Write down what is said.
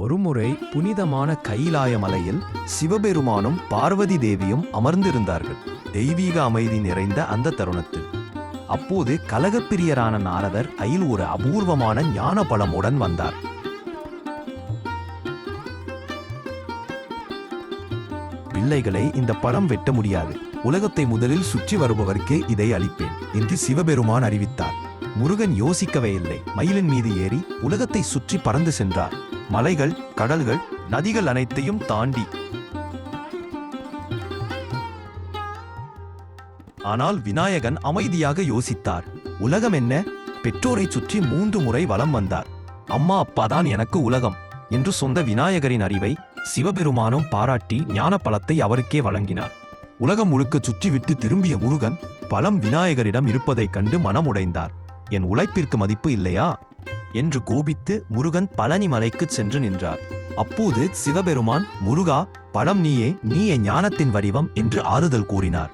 ஒருமுறை புனிதமான கைலாய மலையில் சிவபெருமானும் பார்வதி தேவியும் அமர்ந்திருந்தார்கள். தெய்வீக அமைதி நிறைந்த அந்த தருணத்தில். அப்போது கலகப்பிரியரான நாரதர் கையில் ஒரு அபூர்வமான ஞான பழமுடன் வந்தார். பிள்ளைகளை இந்த பழம் வெட்ட முடியாது. உலகத்தை முதலில் சுற்றி வருபவருக்கே இதை அளிப்பேன் என்று சிவபெருமான் அறிவித்தார். முருகன் யோசிக்கவே இல்லை. மயிலின் மீது ஏறி உலகத்தை சுற்றி பறந்து சென்றார். மலைகள் கடல்கள் நதிகள் அனைத்தையும் தாண்டி. ஆனால் விநாயகன் அமைதியாக யோசித்தார். உலகம் என்ன? பெற்றோரை சுற்றி மூன்று முறை வலம் வந்தார். அம்மா அப்பாதான் எனக்கு உலகம் என்று சொந்த விநாயகரின் அறிவை சிவபெருமானும் பாராட்டி ஞான பலத்தை அவருக்கே வழங்கினார். உலகம் முழுக்க சுற்றிவிட்டு திரும்பிய முருகன் பலம் விநாயகரிடம் இருப்பதைக் கண்டு மனமுடைந்தார். என் உழைப்பிற்கு மதிப்பு இல்லையா? என்று கோபித்து முருகன் பழனி மலைக்கு சென்று நின்றார். அப்போது சிவபெருமான் முருகா பழம் நீயே நீயே ஞானத்தின் வடிவம் என்று ஆறுதல் கூறினார்.